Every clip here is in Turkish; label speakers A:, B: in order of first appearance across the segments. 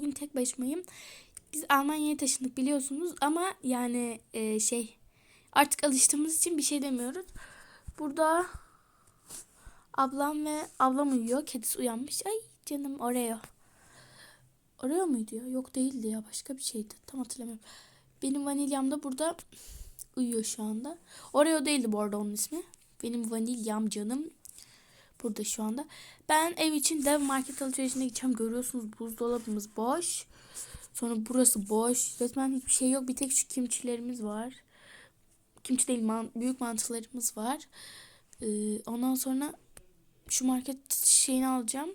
A: Bugün tek başımayım. Biz Almanya'ya taşındık biliyorsunuz ama yani e, şey artık alıştığımız için bir şey demiyoruz. Burada ablam ve ablam uyuyor. Kedisi uyanmış. Ay canım Oreo. Oreo muydu ya? Yok değildi ya. Başka bir şeydi. Tam hatırlamıyorum. Benim vanilyam da burada uyuyor şu anda. Oreo değildi bu arada onun ismi. Benim vanilyam canım burada şu anda. Ben ev için dev market alışverişine gideceğim. Görüyorsunuz buzdolabımız boş. Sonra burası boş. Resmen hiçbir şey yok. Bir tek şu kimçilerimiz var. Kimçi değil man büyük mantılarımız var. Ee, ondan sonra şu market şeyini alacağım.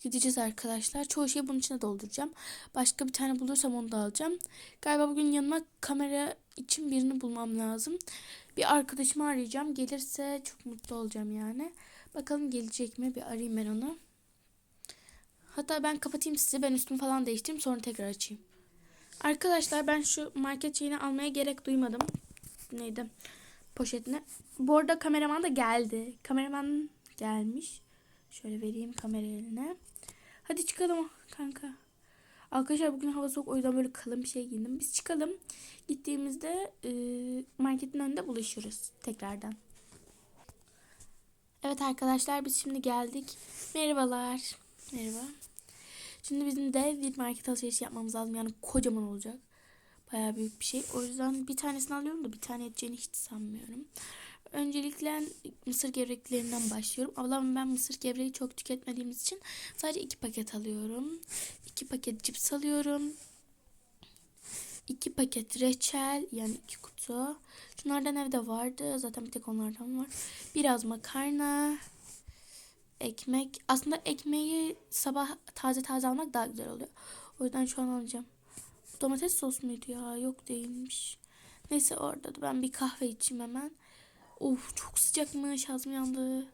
A: Gideceğiz arkadaşlar. Çoğu şeyi bunun içine dolduracağım. Başka bir tane bulursam onu da alacağım. Galiba bugün yanıma kamera için birini bulmam lazım. Bir arkadaşımı arayacağım. Gelirse çok mutlu olacağım yani. Bakalım gelecek mi? Bir arayayım ben onu. Hatta ben kapatayım sizi. Ben üstümü falan değiştireyim sonra tekrar açayım. Arkadaşlar ben şu market şeyini almaya gerek duymadım. Neydi? Poşetine. Bu arada kameraman da geldi. Kameraman gelmiş. Şöyle vereyim kamera eline. Hadi çıkalım kanka. Arkadaşlar bugün hava soğuk o yüzden böyle kalın bir şey giydim. Biz çıkalım. Gittiğimizde e, marketin önünde buluşuruz tekrardan. Evet arkadaşlar biz şimdi geldik. Merhabalar. Merhaba. Şimdi bizim de bir market alışverişi yapmamız lazım. Yani kocaman olacak. Bayağı büyük bir şey. O yüzden bir tanesini alıyorum da bir tane edeceğini hiç sanmıyorum. Öncelikle mısır gevreklerinden başlıyorum. Ablam ben mısır gevreği çok tüketmediğimiz için sadece iki paket alıyorum. İki paket cips alıyorum. İki paket reçel yani iki kutu. Şunlardan evde vardı. Zaten bir tek onlardan var. Biraz makarna. Ekmek. Aslında ekmeği sabah taze taze almak daha güzel oluyor. O yüzden şu an alacağım. Domates sos muydu ya? Yok değilmiş. Neyse orada da ben bir kahve içeyim hemen. Of çok sıcakmış. Ağzım yandı.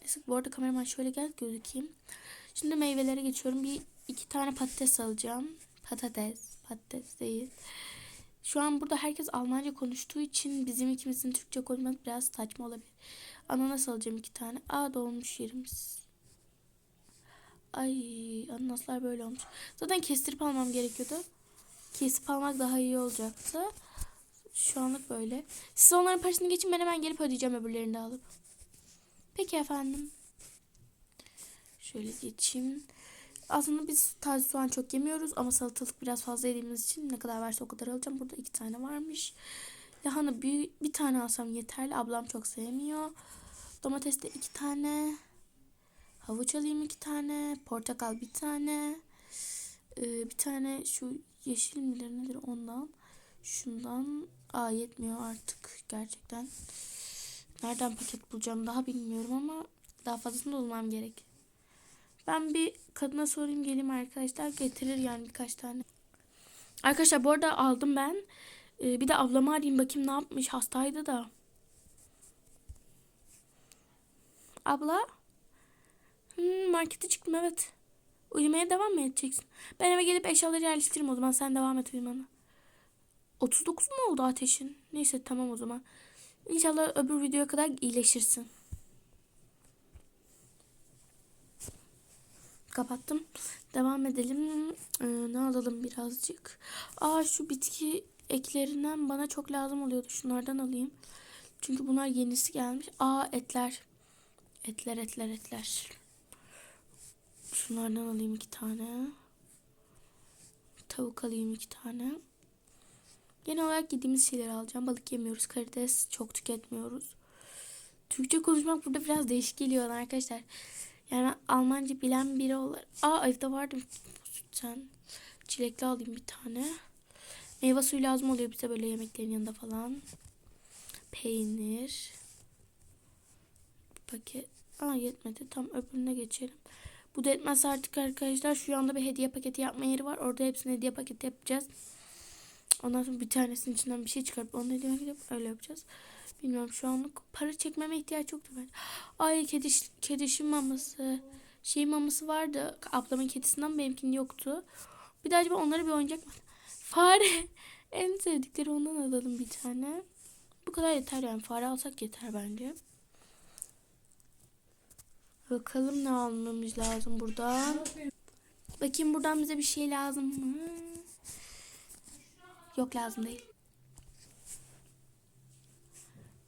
A: Neyse bu arada kameraman şöyle gel gözükeyim. Şimdi meyvelere geçiyorum. Bir iki tane patates alacağım. Patates. Patates değil. Şu an burada herkes Almanca konuştuğu için bizim ikimizin Türkçe konuşması biraz saçma olabilir. Ananas alacağım iki tane. Aa dolmuş yerimiz. Ay ananaslar böyle olmuş. Zaten kestirip almam gerekiyordu. Kesip almak daha iyi olacaktı. Şu anlık böyle. Siz onların parasını geçin ben hemen gelip ödeyeceğim öbürlerini de alıp. Peki efendim. Şöyle geçeyim. Aslında biz taze soğan çok yemiyoruz ama salatalık biraz fazla yediğimiz için ne kadar varsa o kadar alacağım. Burada iki tane varmış. Lahana bir, bir tane alsam yeterli. Ablam çok sevmiyor. Domates de iki tane. Havuç alayım iki tane. Portakal bir tane. Ee, bir tane şu yeşil midir nedir ondan. Şundan. Aa yetmiyor artık gerçekten. Nereden paket bulacağım daha bilmiyorum ama daha fazlasını bulmam gerek. Ben bir kadına sorayım geleyim arkadaşlar. Getirir yani birkaç tane. Arkadaşlar bu arada aldım ben. Ee, bir de ablamı arayayım bakayım ne yapmış. Hastaydı da. Abla. Hmm, markete çıktım evet. Uyumaya devam mı edeceksin? Ben eve gelip eşyaları yerleştiririm o zaman. Sen devam et uyumana. 39 mu oldu ateşin? Neyse tamam o zaman. İnşallah öbür videoya kadar iyileşirsin. Kapattım. Devam edelim. Ee, ne alalım birazcık. Aa şu bitki eklerinden bana çok lazım oluyordu. Şunlardan alayım. Çünkü bunlar yenisi gelmiş. Aa etler. Etler etler etler. Şunlardan alayım iki tane. Tavuk alayım iki tane. Genel olarak yediğimiz şeyleri alacağım. Balık yemiyoruz. Karides çok tüketmiyoruz. Türkçe konuşmak burada biraz değişik geliyor arkadaşlar. Yani Almanca bilen biri olarak. Aa evde vardı sütten. Çilekli alayım bir tane. Meyve suyu lazım oluyor bize böyle yemeklerin yanında falan. Peynir. Paket. Aa yetmedi. Tam öbürüne geçelim. Bu da etmez artık arkadaşlar. Şu anda bir hediye paketi yapma yeri var. Orada hepsini hediye paketi yapacağız. Ondan sonra bir tanesinin içinden bir şey çıkarıp onu hediye yapıp öyle yapacağız. Bilmiyorum şu anlık para çekmeme ihtiyaç yoktu bence. Ay kediş, kedişin maması. Şey maması vardı. Ablamın kedisinden benimkinin yoktu. Bir de acaba onları bir oyuncak mı? Fare. en sevdikleri ondan alalım bir tane. Bu kadar yeter yani. Fare alsak yeter bence. Bakalım ne almamız lazım buradan. Bakayım buradan bize bir şey lazım mı? Yok lazım değil.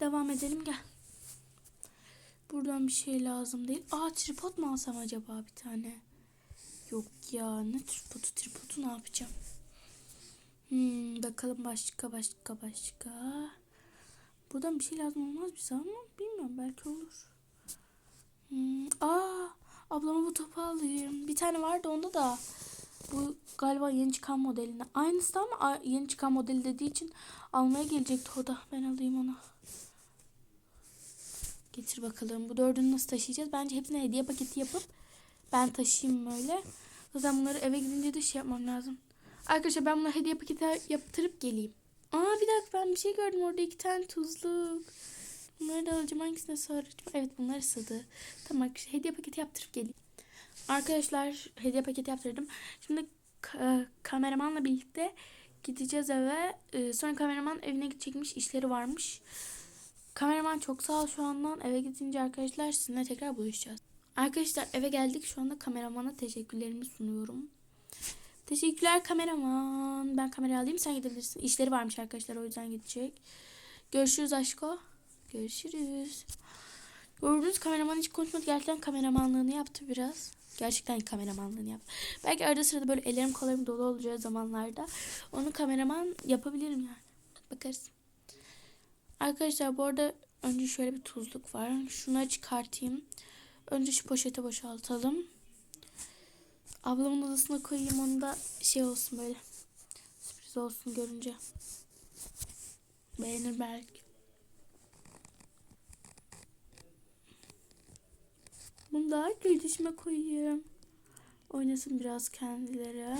A: Devam edelim gel. Buradan bir şey lazım değil. Aa tripod mu alsam acaba bir tane? Yok ya ne tripodu tripodu ne yapacağım? Hmm, bakalım başka başka başka. Buradan bir şey lazım olmaz bize ama bilmiyorum belki olur. Hmm, aa ablama bu topu alayım. Bir tane vardı onda da. Bu galiba yeni çıkan modelinde. Aynısı ama yeni çıkan modeli dediği için almaya gelecekti o da. Ben alayım onu. Getir bakalım. Bu dördünü nasıl taşıyacağız? Bence hepsine hediye paketi yapıp ben taşıyayım böyle. Zaten bunları eve gidince de şey yapmam lazım. Arkadaşlar ben bunları hediye paketi yaptırıp geleyim. Aa bir dakika ben bir şey gördüm orada iki tane tuzluk. Bunları da alacağım hangisine saracağım? Evet bunlar ısıdı. Tamam arkadaşlar hediye paketi yaptırıp geleyim. Arkadaşlar hediye paketi yaptırdım. Şimdi ka- kameramanla birlikte gideceğiz eve. Ee, sonra kameraman evine gidecekmiş işleri varmış. Kameraman çok sağ ol şu andan. Eve gidince arkadaşlar sizinle tekrar buluşacağız. Arkadaşlar eve geldik. Şu anda kameramana teşekkürlerimi sunuyorum. Teşekkürler kameraman. Ben kamerayı alayım sen gidebilirsin. İşleri varmış arkadaşlar o yüzden gidecek. Görüşürüz aşko. Görüşürüz. Gördüğünüz kameraman hiç konuşmadı. Gerçekten kameramanlığını yaptı biraz. Gerçekten kameramanlığını yaptı. Belki arada sırada böyle ellerim kollarım dolu olacağı zamanlarda onu kameraman yapabilirim yani. Bakarız. Arkadaşlar bu arada önce şöyle bir tuzluk var. Şunları çıkartayım. Önce şu poşete boşaltalım. Ablamın odasına koyayım onu da şey olsun böyle. Sürpriz olsun görünce. Beğenir belki. Bunu da kardeşime koyayım. Oynasın biraz kendileri.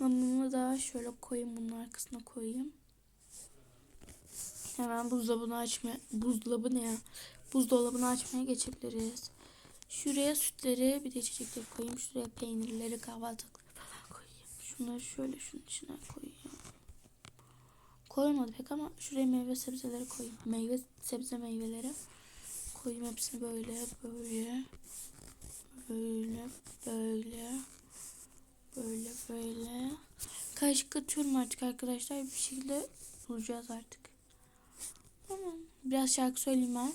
A: Ben bunu da şöyle koyayım bunun arkasına koyayım. Hemen buzdolabını açmaya, buzdolabı ne ya? Buzdolabını açmaya geçebiliriz. Şuraya sütleri bir de içecekleri koyayım. Şuraya peynirleri kahvaltılıkları falan koyayım. Şunları şöyle şunun içine koyayım. Koymadı pek ama şuraya meyve sebzeleri koyayım. Meyve sebze meyveleri koyayım hepsini böyle böyle böyle böyle böyle böyle kaşık atıyorum artık arkadaşlar bir şekilde bulacağız artık. Tamam. Biraz şarkı söyleyeyim ben.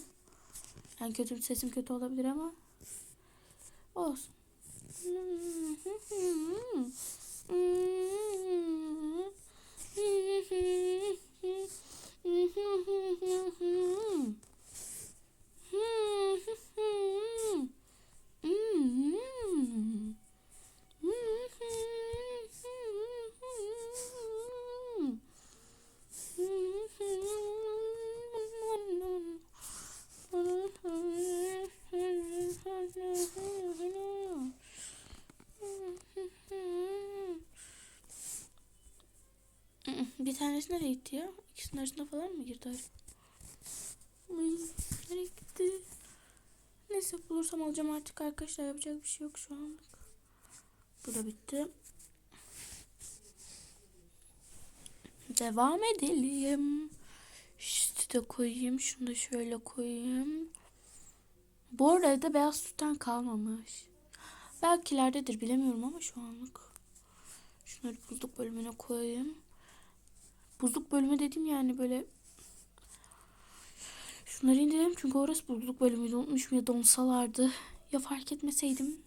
A: Yani kötü sesim kötü olabilir ama olsun. Bir tanesi nereye ya? İkisinin arasında falan mı girdi nereye gitti? Neyse bulursam alacağım artık arkadaşlar. Yapacak bir şey yok şu anlık. Bu da bitti. Devam edelim. Sütü de koyayım. Şunu da şöyle koyayım. Bu arada beyaz sütten kalmamış. Belki ileridedir bilemiyorum ama şu anlık. Şunları buzluk bölümüne koyayım. Buzluk bölümü dedim yani böyle Şunları indirelim çünkü orası buzluk bölümüydü. Unutmuşum ya donsalardı. Ya fark etmeseydim.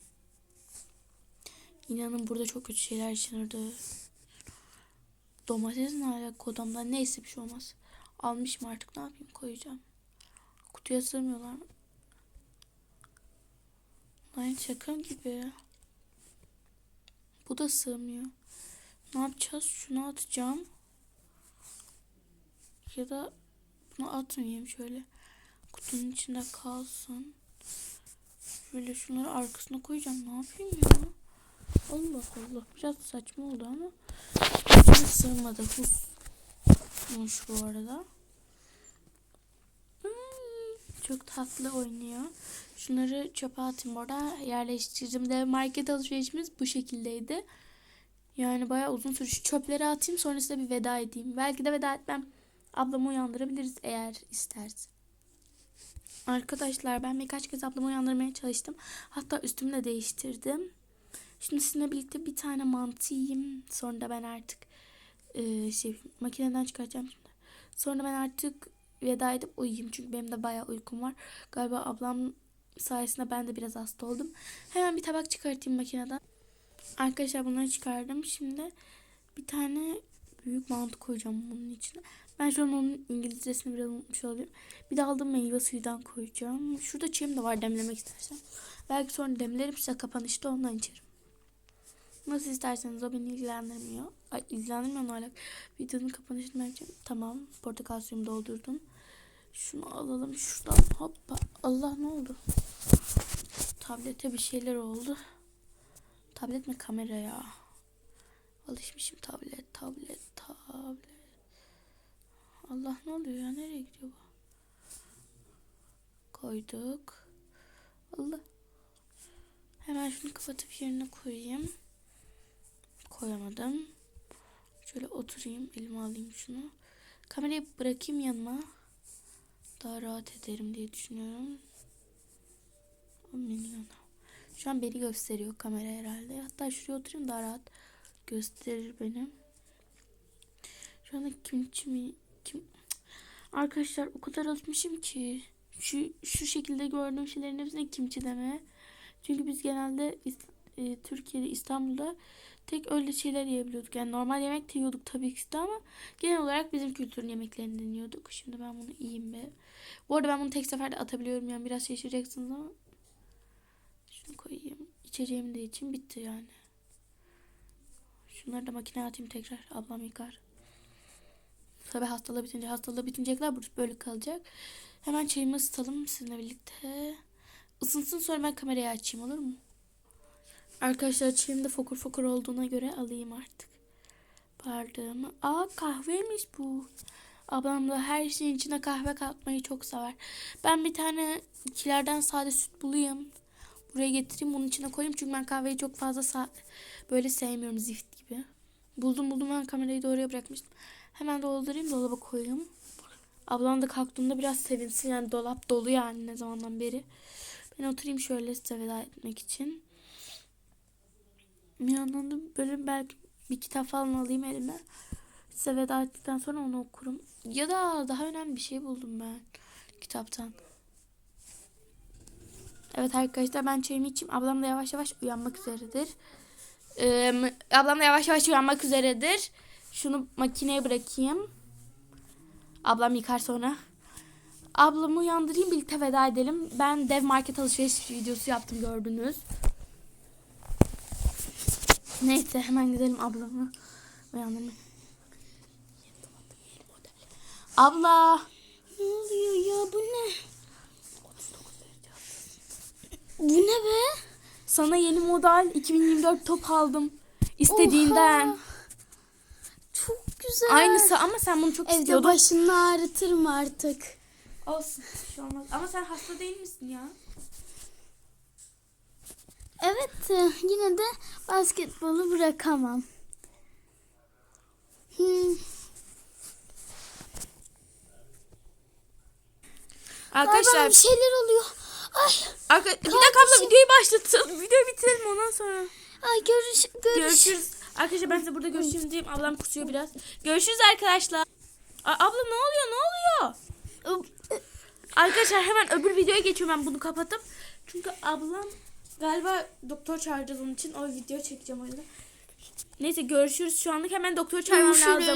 A: İnanın burada çok kötü şeyler yaşanırdı. Domates ne alaka odamda? Neyse bir şey olmaz. Almışım artık ne yapayım koyacağım. Kutuya sığmıyorlar mı? Şaka gibi. Bu da sığmıyor. Ne yapacağız? Şunu atacağım. Ya da bunu atmayayım şöyle. Kutunun içinde kalsın. Şöyle şunları arkasına koyacağım. Ne yapayım ya? Allah Allah. Biraz saçma oldu ama. İçine sığmadı. Husmuş bu arada. Hmm, çok tatlı oynuyor. Şunları çöpe atayım orada yerleştirdim de market alışverişimiz bu şekildeydi. Yani bayağı uzun sürdü. Şu çöpleri atayım sonra size bir veda edeyim. Belki de veda etmem. Ablamı uyandırabiliriz eğer isterse. Arkadaşlar ben birkaç kez ablamı uyandırmaya çalıştım. Hatta üstümü de değiştirdim. Şimdi sizinle birlikte bir tane mantı yiyeyim. Sonra da ben artık e, şey makineden çıkartacağım şimdi. Sonra ben artık veda edip uyuyayım. Çünkü benim de bayağı uykum var. Galiba ablam sayesinde ben de biraz hasta oldum. Hemen bir tabak çıkartayım makineden. Arkadaşlar bunları çıkardım. Şimdi bir tane büyük mantı koyacağım bunun içine. Ben şu an onun İngilizcesini biraz unutmuş olabilirim. Bir de aldığım meyve suyundan koyacağım. Şurada çayım da var demlemek istersen. Belki sonra demlerim size kapanışta ondan içerim. Nasıl isterseniz o beni ilgilendirmiyor. Ay ilgilendirmiyor ne alak. Videonun kapanışını yapacağım. Tamam. Portakal suyumu doldurdum. Şunu alalım şuradan. Hoppa. Allah ne oldu? Tablete bir şeyler oldu. Tablet mi kamera ya? Alışmışım tablet, tablet, tablet. Allah ne oluyor ya? Nereye gidiyor bu? Koyduk. Allah. Hemen şunu kapatıp yerine koyayım. Koyamadım. Şöyle oturayım. Elime alayım şunu. Kamerayı bırakayım yanıma. Daha rahat ederim diye düşünüyorum. Yana. Şu an beni gösteriyor kamera herhalde. Hatta şuraya oturayım daha rahat gösterir beni. Şu anda kimçi mi? Kim? Arkadaşlar o kadar alışmışım ki şu şu şekilde gördüğüm şeylerin hepsine kimçi demeye. Çünkü biz genelde e, Türkiye'de İstanbul'da tek öyle şeyler yiyebiliyorduk. Yani normal yemek de yiyorduk tabii ki de ama genel olarak bizim kültürün yemeklerini deniyorduk. Şimdi ben bunu yiyeyim be. Bu arada ben bunu tek seferde atabiliyorum yani biraz şaşıracaksınız ama şunu koyayım. İçeceğim de için bitti yani. Şunları da makineye atayım tekrar. Ablam yıkar. Tabii hastalığı bitince hastalığı bitincekler böyle kalacak. Hemen çayımı ısıtalım sizinle birlikte. Isınsın sonra ben kamerayı açayım olur mu? Arkadaşlar çayım da fokur fokur olduğuna göre alayım artık. Bardağımı. Aa kahveymiş bu. Ablam da her şeyin içine kahve katmayı çok sever. Ben bir tane ikilerden sade süt bulayım. Buraya getireyim onun içine koyayım. Çünkü ben kahveyi çok fazla böyle sevmiyorum zift. Buldum buldum ben kamerayı da oraya bırakmıştım. Hemen doldurayım dolaba koyayım. Ablam da kalktığında biraz sevinsin. Yani dolap dolu yani ne zamandan beri. Ben oturayım şöyle size veda etmek için. Bir yandan da böyle belki bir kitap falan alayım elime. Size veda ettikten sonra onu okurum. Ya da daha önemli bir şey buldum ben kitaptan. Evet arkadaşlar ben çayımı içeyim. Ablam da yavaş yavaş uyanmak üzeredir. Ee, ablam da yavaş yavaş uyanmak üzeredir. Şunu makineye bırakayım. Ablam yıkar sonra. Ablamı uyandırayım birlikte veda edelim. Ben dev market alışveriş videosu yaptım gördünüz. Neyse hemen gidelim ablamı uyandırmaya. Abla.
B: Ne oluyor ya bu ne? Bu ne be?
A: Sana yeni model 2024 top aldım. İstediğinden.
B: Oha. Çok güzel.
A: Aynısı ama sen bunu çok
B: Evde
A: istiyordun.
B: başını ağrıtırım artık.
A: Olsun. şey olmaz. Ama sen hasta değil misin ya?
B: Evet e, yine de basketbolu bırakamam. Hmm.
A: Arkadaşlar
B: Arkadaşlar bir şeyler oluyor.
A: Arka, bir dakika abla videoyu başlatalım. Videoyu bitirelim ondan sonra.
B: ay görüş, görüş.
A: Görüşürüz. Arkadaşlar ben size burada görüşürüz diyeyim. Ablam kusuyor biraz. Görüşürüz arkadaşlar. A- abla ne oluyor ne oluyor? Arkadaşlar hemen öbür videoya geçiyorum ben bunu kapatıp. Çünkü ablam galiba doktor çağıracağız onun için. O video çekeceğim o yüzden. Neyse görüşürüz. Şu anlık hemen doktor çağırmam lazım.